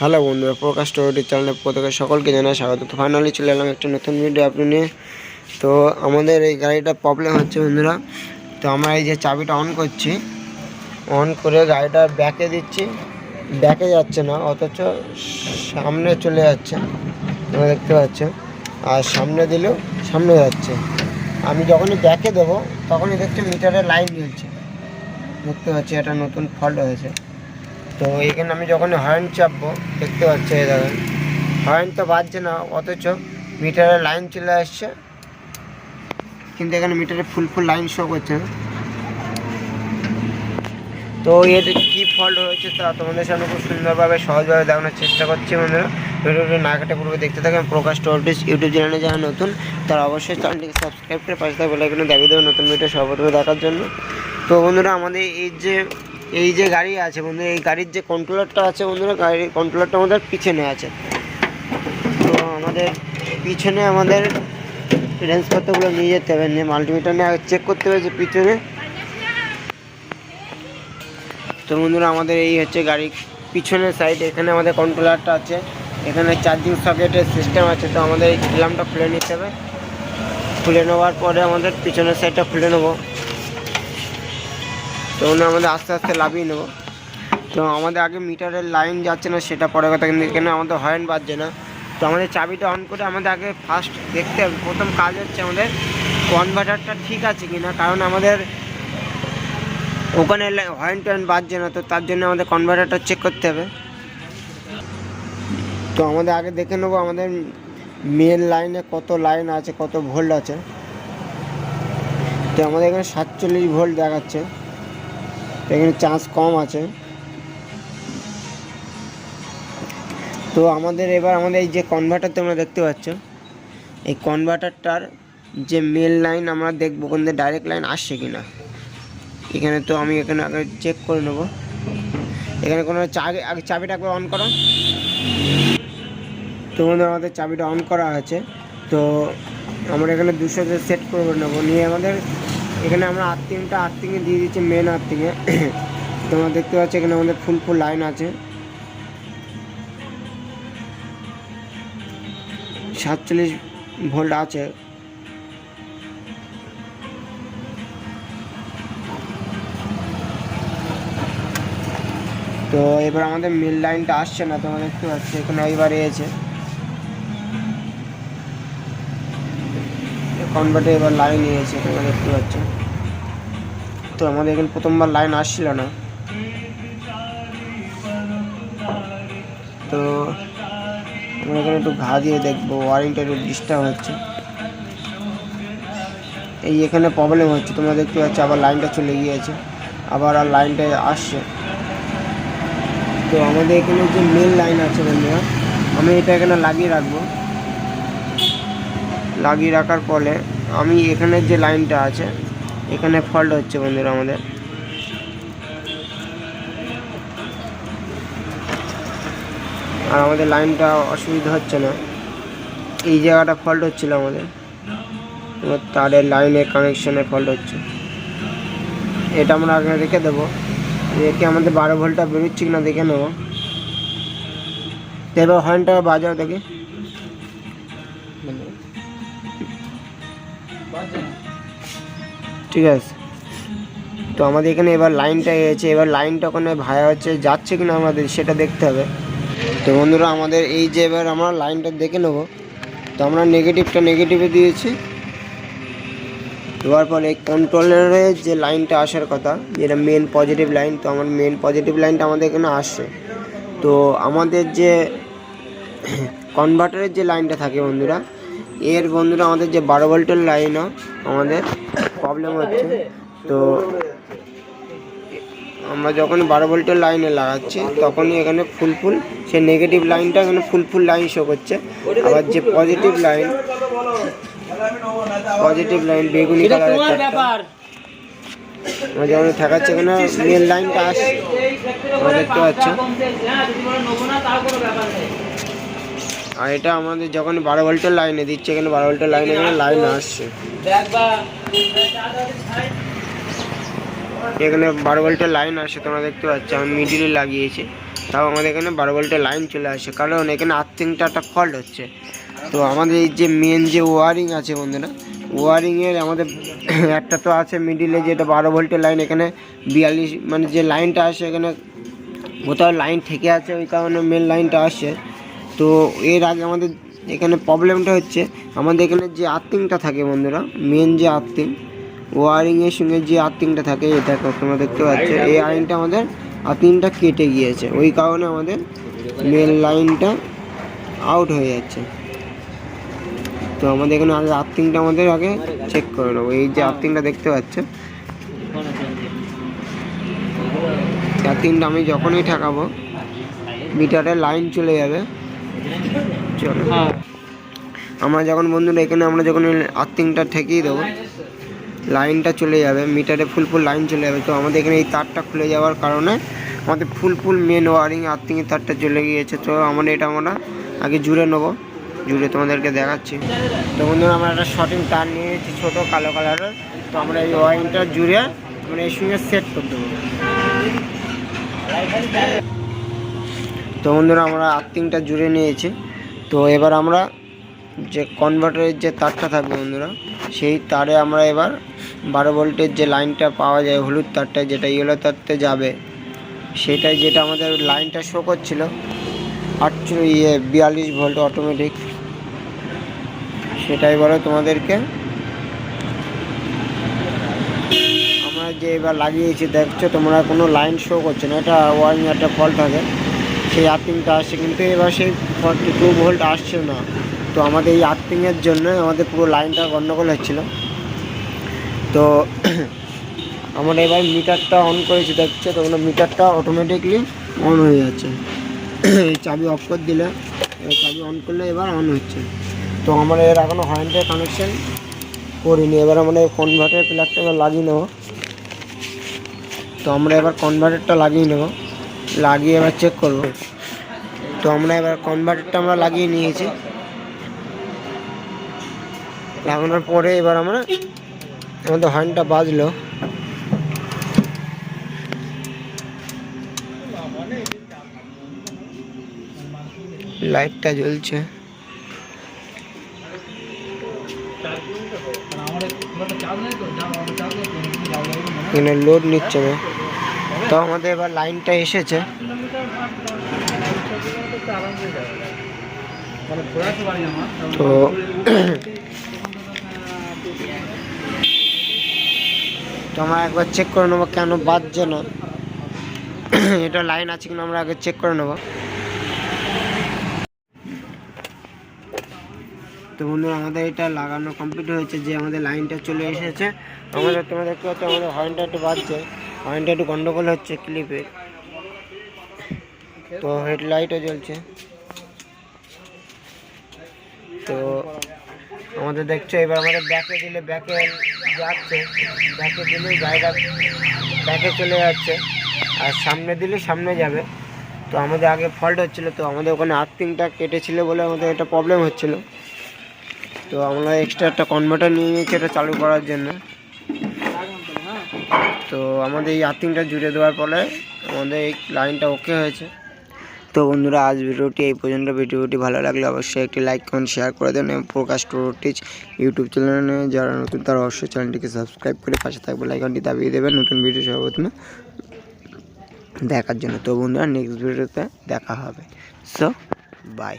Hello বন্ধুরা, প্রকাশ টোয়েটি চ্যানেলের প্রত্যেকে সকলকে জানাই স্বাগত। তো ফাইনালি চলে এলাম একটা নতুন ভিডিও আপনি নিয়ে। তো আমাদের এই গাড়িটা প্রবলেম হচ্ছে বন্ধুরা। তো আমরা এই যে চাবিটা অন করছি অন করে গাড়িটা ব্যাকে দিচ্ছি। ব্যাকে যাচ্ছে না, অথচ সামনে চলে যাচ্ছে। তোমরা দেখতে পাচ্ছ। আর সামনে দিলেও সামনে যাচ্ছে। আমি যখনই ব্যাকে দেবো, তখনই দেখছি মিটারে লাইন জ্বলছে। দেখতে পাচ্ছি এটা নতুন ফল্ট হয়েছে। তো এখানে আমি যখন হর্ন চাপবো, দেখতে পাচ্ছি দেখেন হর্ন তো বাজছে না, অথচ মিটারের লাইন চলে আসছে। কিন্তু এখানে মিটারে ফুল ফুল লাইন শো করছে। তো এর কী ফল্ট হয়েছে তা তোমাদের সামনে খুব সুন্দরভাবে সহজভাবে দেখানোর চেষ্টা করছি বন্ধুরা। ভিডিওটি না কাটে পূর্বে দেখতে থাকেন। প্রকাশ টোলটিস ইউটিউব চ্যানেলে যারা নতুন, তারা অবশ্যই চ্যানেলটিকে সাবস্ক্রাইব করে পাশে থাকা বেলাইকনে দাবি দেবে নতুন ভিডিও সর্বপ্রথমে দেখার জন্য। তো বন্ধুরা, আমাদের এই যে এই যে গাড়ি আছে বন্ধুরা এই গাড়ির যে কন্ট্রোলারটা আছে বন্ধুরা গাড়ির কন্ট্রোলারটা আমাদের পিছনে আছে। তো আমাদের পিছনে আমাদের রেঞ্জপত্রগুলো নিয়ে যেতে হবে, নিয়ে মাল্টিমিটার নিয়ে চেক করতে হবে যে পিছনে। তো বন্ধুরা, আমাদের এই হচ্ছে গাড়ি পিছনের সাইড এখানে আমাদের কন্ট্রোলারটা আছে। এখানে চার্জিং সকেটের সিস্টেম আছে, তো আমাদের এই ল্যাম্পটা খুলে নিতে হবে। খুলে নেওয়ার পরে আমাদের পিছনের সাইডটা খুলে নেব। তো ওগুলো আমাদের আস্তে আস্তে লাভিয়ে নেব। তো আমাদের আগে মিটারের লাইন যাচ্ছে না, সেটা পরে কথা, কিন্তু এখানে আমাদের হর্ন বাজছে না। তো আমাদের চাবিটা অন করে আমাদের আগে ফার্স্ট দেখতে হবে। প্রথম কাজ হচ্ছে আমাদের কনভার্টারটা ঠিক আছে কিনা, কারণ আমাদের ওখানে হর্ন টর্ন বাজছে না, তো তার জন্য আমাদের কনভার্টারটা চেক করতে হবে। তো আমাদের আগে দেখে নেব আমাদের মেন লাইনে কত লাইন আছে, কত ভোল্ট আছে। তো আমাদের এখানে সাতচল্লিশ ভোল্ট দেখাচ্ছে। এখানে চার্জ কম আছে। তো আমাদের এবার আমাদের এই যে কনভার্টার তোমরা দেখতে পাচ্ছ, এই কনভার্টারটার যে মেল লাইন আমরা দেখব কোন ডাইরেক্ট লাইন আসছে কি না এখানে তো আমি এখানে আগে চেক করে নেব। এখানে কোনো চাবি, আগে চাবিটা একবার অন করো। তোমাদের আমাদের চাবিটা অন করা আছে। তো আমরা এখানে দুশো সেট করে নেব। নিয়ে আমাদের এখানে আমরা আর্থিংটা আর্থিংয়ে দিয়ে দিচ্ছি মেন আর্থিংয়ে তোমরা দেখতে পাচ্ছ এখানে আমাদের ফুল ফুল লাইন আছে। সাতচল্লিশ ভোল্ট আছে। তো এবার আমাদের মেল লাইনটা আসছে না, তোমরা দেখতে পাচ্ছ এখানে এইবার এসেছে কনভার্টে এবার লাইন নিয়েছে, তোমরা দেখতে পাচ্ছ। তো আমাদের এখানে প্রথমবার লাইন আসছিল না। তো আমরা এখানে একটু ঘা দিয়ে দেখব ওয়ারিংটা একটু ডিস্টার্ব হচ্ছে। এই এখানে প্রবলেম হচ্ছে, তোমরা দেখতে পাচ্ছ আবার লাইনটা চলে গিয়েছে, আবার আর লাইনটা আসছে। তো আমাদের এখানে যে মেন লাইন আছে বন্ধুরা, আমি এটা এখানে লাগিয়ে রাখব। লাগিয়ে রাখার ফলে আমি এখানের যে লাইনটা আছে, এখানে ফল্ট হচ্ছে বন্ধুরা আমাদের। আর আমাদের লাইনটা অসুবিধা হচ্ছে না। এই জায়গাটা ফল্ট হচ্ছিল আমাদের। তারের লাইনে কানেকশনে ফল্ট হচ্ছে। এটা আমরা আগে রেখে দেবো। রেখে আমাদের বারো ভোল্টটা বেরোচ্ছে কিনা দেখে নেব। এবার হর্নটা বাজাও দেখি। ঠিক আছে। তো আমাদের এখানে এবার লাইনটা এসেছে। এবার লাইনটা ওখানে ভায়া হচ্ছে যাচ্ছে কিনা আমাদের সেটা দেখতে হবে। তো বন্ধুরা, আমাদের এই যে এবার আমরা লাইনটা দেখে নেব। তো আমরা নেগেটিভটা নেগেটিভে দিয়েছি। দেওয়ার পরে কন্ট্রোলারের যে লাইনটা আসার কথা, যেটা মেন পজিটিভ লাইন তো আমার মেন পজিটিভ লাইনটা আমাদের এখানে আসছে। তো আমাদের যে কনভার্টারের যে লাইনটা থাকে বন্ধুরা এর বন্ধুরা আমাদের যে বারো ভোল্টের লাইনও আমাদের প্রবলেম হচ্ছে। তো আমরা যখন বারো ভোল্টের লাইনে লাগাচ্ছি তখনই এখানে ফুল ফুল সেই নেগেটিভ লাইনটা এখানে ফুল ফুল লাইন শো করছে। আবার যে পজিটিভ লাইন পজিটিভ লাইন বেগুনি কালারের আমরা যখন ঠেকাচ্ছি এখানে মেন লাইনটা আসছে আমরা দেখতে পাচ্ছ আর এটা আমাদের যখন বারো ভোল্টের লাইনে দিচ্ছে, এখানে বারো ভোল্টের লাইনে এখানে লাইন আসছে। এখানে বারো ভোল্টের লাইন আসে তোমরা দেখতে পাচ্ছ, আমি মিডিলে লাগিয়েছি। তাও আমাদের এখানে বারো ভোল্টের লাইন চলে আসে কারণ এখানে আর্থিংটা একটা ফল্ট হচ্ছে। তো আমাদের এই যে মেন যে ওয়ারিং আছে বন্ধুরা ওয়ারিংয়ের আমাদের একটা তো আছে মিডিলে যেটা বারো ভোল্টের লাইন এখানে বিয়াল্লিশ মানে যে লাইনটা আসে, এখানে কোথাও লাইন থেকে আছে, ওই কারণে মেন লাইনটা আসছে। তো এর আগে আমাদের এখানে প্রবলেমটা হচ্ছে, আমাদের এখানে যে আর্থিংটা থাকে বন্ধুরা মেন যে আর্থিং ওয়ারিংয়ের সঙ্গে যে আর্থিংটা থাকে, এটা তোমরা দেখতে পাচ্ছ, এই আইনটা আমাদের আর্থিংটা কেটে গিয়েছে, ওই কারণে আমাদের মেন লাইনটা আউট হয়ে যাচ্ছে। তো আমাদের এখানে আগে আর্থিংটা আমাদের আগে চেক করে নেব, এই যে আর্থিংটা দেখতে পাচ্ছ আর্থিংটা আমি যখনই ঠেকাবো মিটারে লাইন চলে যাবে। চলো। আমরা যখন বন্ধুরা এখানে আমরা যখন আর্থিংটা ঠেকিয়ে দেবো লাইনটা চলে যাবে মিটারে ফুল ফুল লাইন চলে যাবে। তো আমাদের এখানে এই তারটা খুলে যাওয়ার কারণে আমাদের ফুল ফুল মেন ওয়ারিং আর্থিংয়ের তারটা চলে গিয়েছে। তো আমরা এটা আমরা আগে জুড়ে নেব। জুড়ে তোমাদেরকে দেখাচ্ছি। তো বন্ধুরা আমরা একটা শর্টিং তার নিয়েছি ছোটো কালো কালারের। তো আমরা এই ওয়ারিংটা জুড়ে আমরা এই সঙ্গে সেট করে দেবো। তো বন্ধুরা আমরা আর্থিংটা জুড়ে নিয়েছি। তো এবার আমরা যে কনভার্টারের যে তারটা থাকবে বন্ধুরা, সেই তারে আমরা এবার বারো ভোল্টের যে লাইনটা পাওয়া যায়, হলুদ তারটা, যেটা ইয়েলো তারতে যাবে, সেটাই যেটা আমাদের লাইনটা শো করছিল, আটচল্লিশ ইয়ে বিয়াল্লিশ ভোল্ট অটোমেটিক সেটাই বলো তোমাদেরকে। আমরা যে এবার লাগিয়েছি, দেখছ তোমরা কোনো লাইন শো করছে না, এটা ওয়ারিং একটা ফল্ট থাকে। সেই আর্থিংটা আসছে, কিন্তু এবার সেই ফর্টি টু ভোল্ট আসছে না। তো আমাদের এই আর্থিংয়ের জন্য আমাদের পুরো লাইনটা গণ্ডগোল হচ্ছিল। তো আমরা এবার মিটারটা অন করেছি, দেখছ? তোমরা মিটারটা অটোমেটিকলি অন হয়ে যাচ্ছে। এই চাবি অফ করে দিলে চাবি অন করলে এবার অন হচ্ছে। তো আমরা এর এখনও হ্যান্ডের কানেকশান করিনি। এবার আমরা কনভার্টার প্লাগটা এবার লাগিয়ে নেব। তো আমরা এবার কনভার্টারটা লাগিয়ে নেব। লাগিয়ে এবার চেক করব। তো আমরা এবার কনভার্টারটা আমরা লাগিয়ে নিয়েছি। লাগানোর পরে এবার আমরা আমাদের হর্নটা বাজলো। লাইটটা জ্বলছে। এখানে লোড নিচ্ছে তো আমাদের এবার লাইনটা এসেছে। তো আমরা একবার চেক করে নেব কেন বাজছে না। এটা লাইন আছে কিনা আমরা আগে চেক করে নেব। তো বন্ধুরা, আমাদের এটা লাগানো কমপ্লিট হয়েছে যে আমাদের লাইনটা চলে এসেছে। আমাদের তোমাদের কি হচ্ছে আমাদের হর্নটা একটু বাজছে। হর্নটা একটু গন্ডগোল হচ্ছে ক্লিপে তো হেডলাইটও জ্বলছে। তো আমাদের দেখছ, এবার আমাদের ব্যাকে দিলে ব্যাকে যাচ্ছে। ব্যাকে দিলে গাড়িটা ব্যাকে চলে যাচ্ছে। আর সামনে দিলে সামনে যাবে। তো আমাদের আগে ফল্ট হচ্ছিল, তো আমাদের ওখানে আর্থিংটা কেটেছিল বলে আমাদের এটা প্রবলেম হচ্ছিল। তো আমরা এক্সট্রা একটা কনভার্টার নিয়ে নিয়েছি এটা চালু করার জন্য। তো আমাদের এই আর্থিংটা জুড়ে দেওয়ার ফলে আমাদের এই লাইনটা ওকে হয়েছে। তো বন্ধুরা, আজ ভিডিওটি এই পর্যন্ত। ভিডিওটি ভালো লাগলে অবশ্যই একটি লাইক, কমেন্ট, শেয়ার করে দেন এবং প্রকাশ টোটিচ ইউটিউব চ্যানেলে যারা নতুন, তারা অবশ্যই চ্যানেলটিকে সাবস্ক্রাইব করে পাশে থাকবে লাইকনটি দাবিয়ে দেবেন। নতুন ভিডিও সর্বপ্রথমে দেখার জন্য। তো বন্ধুরা নেক্সট ভিডিওতে দেখা হবে। So by